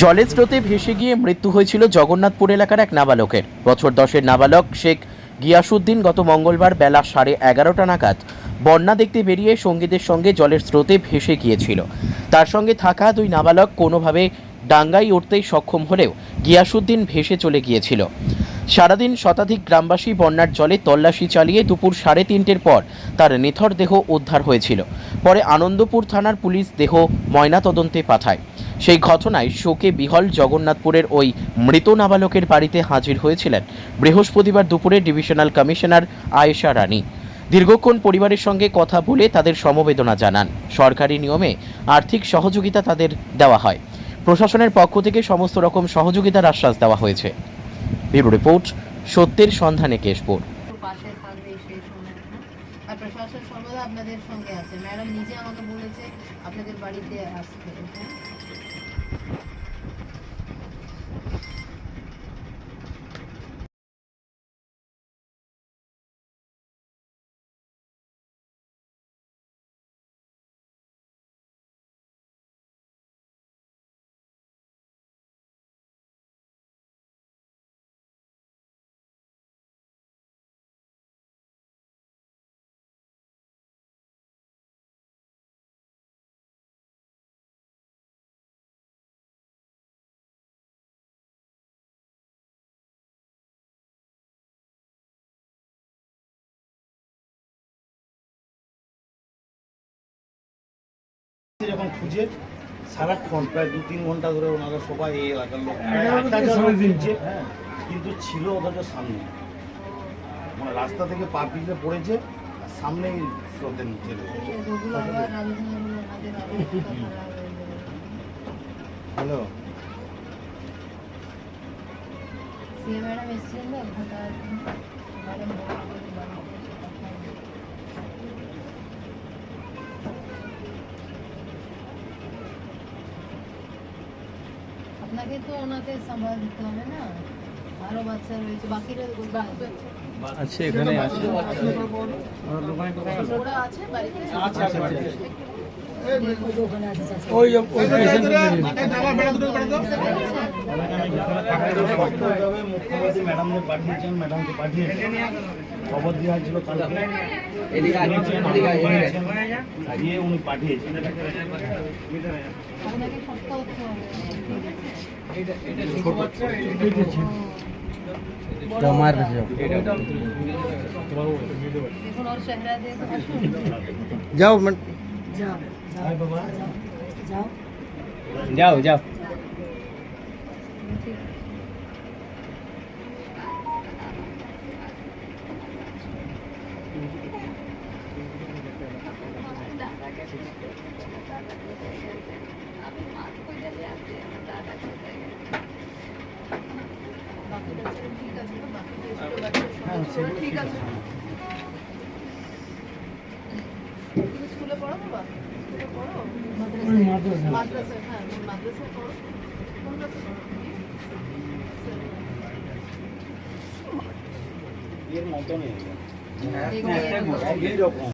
জলের স্রোতে ভেসে গিয়ে মৃত্যু হয়েছিল জগন্নাথপুর এলাকার এক নাবালকের। বছর দশের নাবালক শেখ গিয়াসুদ্দিন গত মঙ্গলবার বেলা সাড়ে এগারোটা নাগাদ বন্যা দেখতে বেরিয়ে সঙ্গীদের সঙ্গে জলের স্রোতে ভেসে গিয়েছিল। তার সঙ্গে থাকা দুই নাবালক কোনোভাবে ডাঙ্গায় উঠতেই সক্ষম হলেও গিয়াসুদ্দিন ভেসে চলে গিয়েছিল। সারাদিন শতাধিক গ্রামবাসী বন্যার জলে তল্লাশি চালিয়ে দুপুর সাড়ে তিনটের পর তার নিথর দেহ উদ্ধার হয়েছিল। পরে আনন্দপুর থানার পুলিশ দেহ ময়নাতদন্তে পাঠায়। সেই ঘটনায় শোকে বিহল জগন্নাথপুরের ওই মৃত নাবালকের বাড়িতে হাজির হয়েছিলেন বৃহস্পতিবার দুপুরে ডিভিশনাল কমিশনার আয়েশা রানী। দীর্ঘক্ষণ পরিবারের সঙ্গে কথা বলে তাদের সমবেদনা জানান। সরকারি নিয়মে আর্থিক সহযোগিতা তাদের দেওয়া হয়। প্রশাসনের পক্ষ থেকে সমস্ত রকম সহযোগিতার আশ্বাস দেওয়া হয়েছে। ব্যুরো রিপোর্ট, সত্যের সন্ধানে কেশপুর। হ্যাঁ? প্রশাসন সর্বদা আপনাদের সঙ্গে আছে। ম্যাডাম নিজে আমাকে বলেছে, আপনাদের বাড়িতে যখন খুঁজে সারাক্ষণ প্রায় দু তিন ঘণ্টা ধরে ওনারা সবাই এই এলাকার লোক। খুঁজছে, হ্যাঁ। কিন্তু ছিল অথচ সামনে। মানে রাস্তা থেকে পা পিছলে পড়েছে আর সামনেই স্রোতের নিচে রয়েছে। ওগুলো আবার আলোচনা হলো ওনাদের আবার কথা বলা হয়ে যাবে। হ্যালো সিএ ম্যাডাম এসেছিলেন আপনাকে তো ওনাকে সামাল দিতে হবে না? আরও বাচ্চা রয়েছে বাকিরা আছে এখানে আছে। ওরা আছে বাড়িতে? ওই ওই পেশেন্ট মুখ্যমন্ত্রী ম্যাডামকে পাঠিয়েছেন ম্যাডামকে পাঠিয়েছেন খবর দেওয়া হয়েছিল কালকে উনি পাঠিয়েছেন আপনাকে সপ্তাহ হতে হবে জমার কাছে দেখুন ওর চেহারা দিয়ে তো আসুন যাও যাও যাও বাকি বাচ্চারা ঠিক আছে তো? বাকি যে ছোট বাচ্চা, ছোট ঠিক আছে। স্কুলে পড়ো বাবা? স্কুলে পড়ো? মাদ্রাসায় মাদ্রাসায় হ্যাঁ মাদ্রাসায় পড়ো। পড়ো তুমি? এর এইরকম